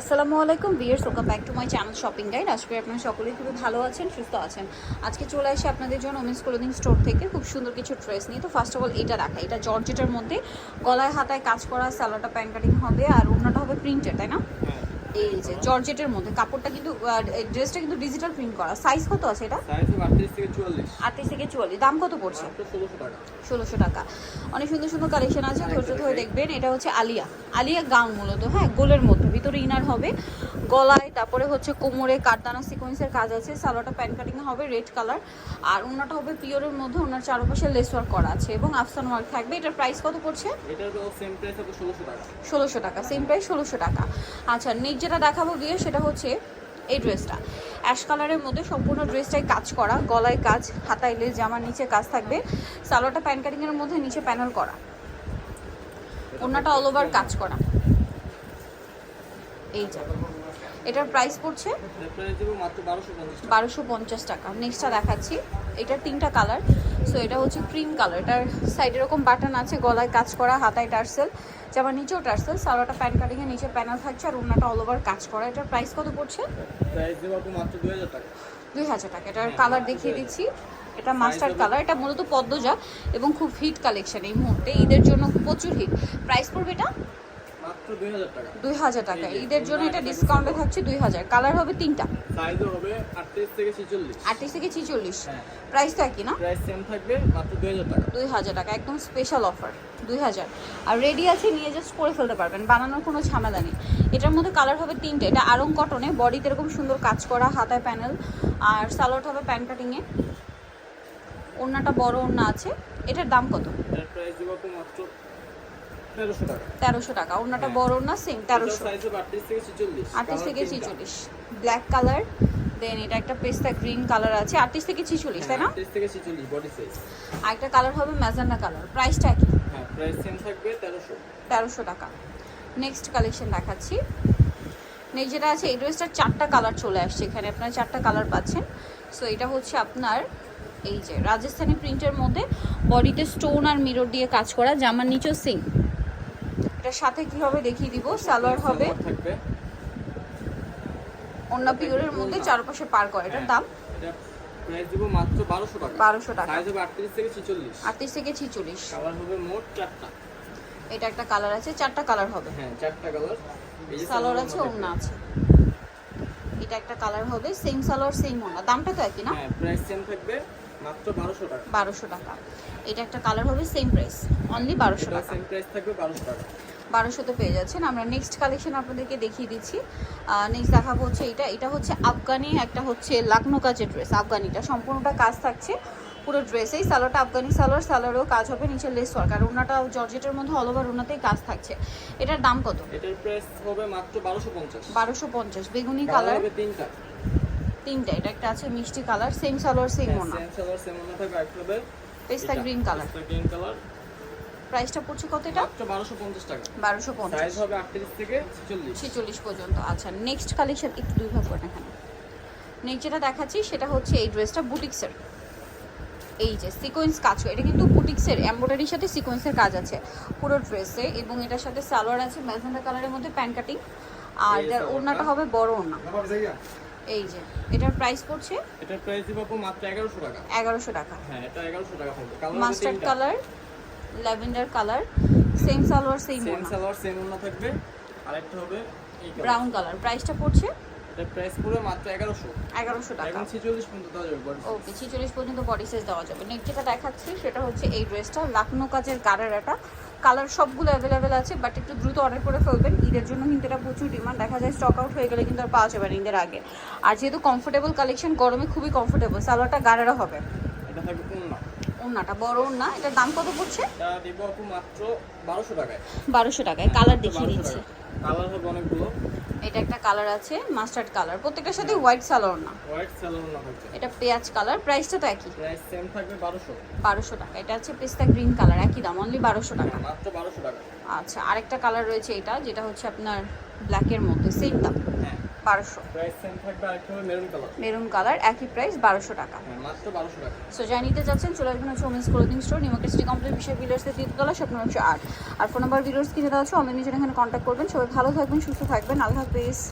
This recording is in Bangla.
আসসালামু আলাইকুম viewers welcome back to my channel shopping guide আজকে আপনারা সকলেই খুবই ভালো আছেন, সুস্থ আছেন। আজকে চলে আসি আপনাদের জন্য ওমেন্স ক্লোদিং স্টোর থেকে, খুব সুন্দর কিছু ড্রেস নিয়ে। তো ফার্স্ট অফ অল এটা দেখা, এটা জর্জেটের মধ্যে গলায়, হাতায় কাজ করা স্যালোটা প্যান্ট কাটিং হবে, আর অন্যটা হবে প্রিন্টেড তাই না? এই যে জর্জেটের মধ্যে কাপড়টা কিন্তু ড্রেসটা কিন্তু ডিজিটাল প্রিন্ট করা। সাইজ কত আছে এটা? আটত্রিশ থেকে চুয়াল্লিশ। দাম কত পড়ছে? ষোলোশো টাকা। অনেক সুন্দর সুন্দর কালেকশন আছে ধৈর্য ধরে দেখবেন। এটা হচ্ছে আলিয়া। আলিয়া গাউন মূলত হ্যাঁ গোলের মধ্যে। ভিতরে ইনার হবে গলায় তারপরে হচ্ছে কোমরে কাঠদানা সিকোয়েন্সের কাজ আছে। সালোয়ারটা প্যান্ট কাটিং হবে রেড কালার আর ওনাটা হবে পিওরের মধ্যে ওনার চারপাশে লেস ওয়ার্ক করা আছে এবং আফসান ওয়ার্ক থাকবে। এটার প্রাইস কত পড়ছে? ষোলোশো টাকা। সেম প্রাইস ষোলোশো টাকা। আচ্ছা নেক্সট যেটা দেখাবো গিয়ে সেটা হচ্ছে এই ড্রেসটা। অ্যাশ কালারের মধ্যে সম্পূর্ণ ড্রেসটাই কাজ করা গলায় কাজ হাতায় লেস জামার নিচে কাজ থাকবে। সালোয়ারটা প্যান কাটিংয়ের মধ্যে নিচে প্যানেল করা। ওনাটা অল ওভার কাজ করা। এই যা। এটার প্রাইস পড়ছে বারোশো পঞ্চাশ টাকা। নেক্সটটা দেখাচ্ছি। এটার তিনটা কালার সো এটা হচ্ছে ক্রিম কালার এটার সাইডে এরকম বাটন আছে গলায় কাজ করা হাতায় টার্সেল। যেমন নিচেও টার্সেল সালোয়ারটা প্যান কাটিংয়ে নিচে প্যানেল থাকছে আর ওনাটা অল ওভার কাজ করা। এটার প্রাইস কত পড়ছে? প্রাইস দেবো মাত্র দুই হাজার টাকা। দুই হাজার টাকা। এটার কালার দেখিয়ে দিচ্ছি। এটা মাস্টার্ড কালার এটা মূলত পদ্মজা এবং খুব হিট কালেকশন এই মুহূর্তে। ঈদের জন্য প্রচুর হিট প্রাইস পড়বে এটা? দুই হাজার টাকা। ঈদের জন্য এটা ডিসকাউন্টে থাকছে দুই হাজার। কালার হবে তিনটা। আটত্রিশ থেকে ছেচল্লিশ। ছিচল্লিশ। হ্যাঁ। প্রাইস তো একই না? প্রাইস সেম থাকবে মাত্র দুই হাজার টাকা। একদম স্পেশাল অফার দুই হাজার। আর রেডি আছে নিয়ে জাস্ট করে ফেলতে পারবেন। বানানোর কোনো ঝামেলা নেই। এটার মধ্যে কালার হবে তিনটে। এটা আরং কটনে বডিতে এরকম সুন্দর কাজ করা হাতায় প্যানেল আর সালোয়ার হবে প্যান্ট কাটিংয়ে ওড়নাটা বড় ওড়না আছে। এটার দাম কত? প্রাইস দেবো মাত্র তেরোশো টাকা। টাকা। ওড়নাটা বড় ওড়না সেম তেরোশো। আটত্রিশ থেকে ছেচল্লিশ। ব্ল্যাক কালার দেন এটা একটা পেস্তা গ্রিন কালার আছে। আটত্রিশ থেকে ছিচল্লিশ তাই না? বডি সাইজ আর একটা কালার হবে ম্যাজেন্ডা কালার প্রাইসটা কি? হ্যাঁ তেরোশো। টাকা। নেক্সট কালেকশন দেখাচ্ছি। নেক্সট যেটা আছে এই ড্রেসটার চারটা কালার চলে আসছে এখানে। আপনারা চারটা কালার পাচ্ছেন। সো এটা হচ্ছে আপনার এই যে রাজস্থানি প্রিন্টের মধ্যে বডিতে স্টোন আর মিরর দিয়ে কাজ করা জামার নিচেও সিং এটার সাথে কি হবে দেখিয়ে দিব? সালোয়ার হবে। অন্য পিওরের মধ্যে চারপাশে পার করে। এটার দাম? এটা প্রাইস দেবো মাত্র বারোশো টাকা। বারোশো টাকা। সাইজ হবে আটত্রিশ থেকে ছেচল্লিশ। আটত্রিশ থেকে ছিচল্লিশ। কালার হবে মোট এটা একটা কালার আছে কালার হবে। হ্যাঁ কালার এই যে সালোয়ার আছে আছে। এটা একটা কালার হবে সেম সালোয়ার সেম দামটা তো একই না? হ্যাঁ প্রাইস সেম থাকবে মাত্র বারোশো টাকা। বারোশো টাকা। এটা একটা কালার হবে সেম প্রাইস অনলি বারোশো এটা টাকা। সেম প্রাইস থাকবে বারোশো টাকা। বারোশোতে পেয়ে যাচ্ছেন। আমরা নেক্সট কালেকশন আপনাদেরকে দেখিয়ে দিচ্ছি। নেক্সট দেখাবো হচ্ছে এটা এটা হচ্ছে আফগানি একটা হচ্ছে লাকনো কাজের ড্রেস আফগানিটা। সম্পূর্ণটা কাজ থাকছে পুরো ড্রেসেই সালোয়ারটা আফগানি সালোয়ার সালোয়ারও কাজ হবে নিচে লেস ওয়ার্ক আর ওনাটা জর্জেটের মধ্যে অল ওভার ওনাতেই কাজ থাকছে। এটার দাম কত? এটার প্রাইস হবে মাত্র বারোশো পঞ্চাশ। বারোশো পঞ্চাশ। বেগুনি কালার হবে তিনটা। তিনটা। এটা একটা আছে মিষ্টি কালার সেম সালোয়ার সেম ওনা। সেম কালার সেম ওনা থাকবে একটা হবে পেস্তা গ্রিন কালার গ্রিন কালার প্রাইসটা পড়ছে কত এটা? মাত্র বারোশো পঞ্চাশ টাকা। বারোশো পঞ্চাশ। সাইজ হবে থেকে পর্যন্ত। আচ্ছা নেক্সট কালেকশন একটু দুই ভাগ করে এখানে নেক্সট যেটা দেখাচ্ছি সেটা হচ্ছে এই ড্রেসটা বুটিক্সের। এই যে সিকোয়েন্স কাজ এটা কিন্তু বুটিক্সের এমব্রয়ডারির সাথে সিকোয়েন্সের কাজ আছে। পুরো ড্রেসে এবং এটার সাথে সালোয়ার আছে ম্যাজেন্ডা কালারের মধ্যে প্যান্ট কাটিং। আর এটার ওড়নাটা হবে বড় ওড়না। এই যে এটার প্রাইস পড়ছে? এটার প্রাইস দিব আপু মাত্র এগারোশো টাকা। এগারোশো টাকা। হ্যাঁ এটা এগারোশো টাকা হবে। Colour mustard colour lavender colour. Same salwar same same salwar same ওনা থাকবে। আরেকটা হবে ব্রাউন কালার প্রাইসটা পড়ছে? এটার প্রাইস পুরো মাত্র এগারোশো। এগারোশো টাকা। এখন ছেচল্লিশ পর্যন্ত দেওয়া যাবে body ওকে ছিচল্লিশ পর্যন্ত বডি সাইজ দেওয়া যাবে। নেক্সট যেটা দেখাচ্ছি সেটা হচ্ছে এই ড্রেসটা লাকনো কাজের গারারাটা কালার সবগুলো অ্যাভেলেবেল আছে বাট একটু দ্রুত অর্ডার করে ফেলবেন। ঈদের জন্য কিন্তু এটা প্রচুর ডিমান্ড দেখা যায় স্টক আউট হয়ে গেলে কিন্তু আর পাওয়া যাবে না ঈদের আগে। আর যেহেতু কমফোর্টেবল কালেকশন গরমে খুবই কমফোর্টেবল সালোয়ারটা গারারা হবে। এটা থাকবে ওন্নাটা বড় ওন্না এটার দাম কত পড়ছে? এটা দিব আপু মাত্র বারোশো টাকায়। বারোশো টাকায়। কালার দেখিয়ে দিচ্ছি। কালার হবে অনেকগুলো। এটা একটা কালার আছে মাস্টার্ড কালার প্রত্যেকটার সাথে হোয়াইট সালোয়ার না হোয়াইট সালোয়ার না হচ্ছে এটা পেঁয়াজ কালার প্রাইসটা তো একই। প্রাইস সেম থাকবে বারোশো। বারোশো টাকা। এটা হচ্ছে পেস্তা গ্রিন কালার একই দাম অনলি বারোশো টাকা। মাত্র বারোশো টাকা। আচ্ছা আরেকটা কালার রয়েছে এটা যেটা হচ্ছে আপনার ব্ল্যাকের মধ্যে সেম দাম। বারোশো। মেরুন কালার একই প্রাইস বারোশো টাকা। হ্যাঁ সো যাই নিতে যাচ্ছেন চলে আসবেন হচ্ছে women's clothing store new market city complex বিশাল ভিলার্সের তৃতীয়তলা স্বপ্ন একশো আট আর ফোন নাম্বার ভিডিওস কিনে দেওয়া আছে অনলাইনে নিজের এখানে কন্ট্যাক্ট করবেন। সবাই ভালো থাকবেন সুস্থ থাকবেন। আল্লাহ হাফিজ।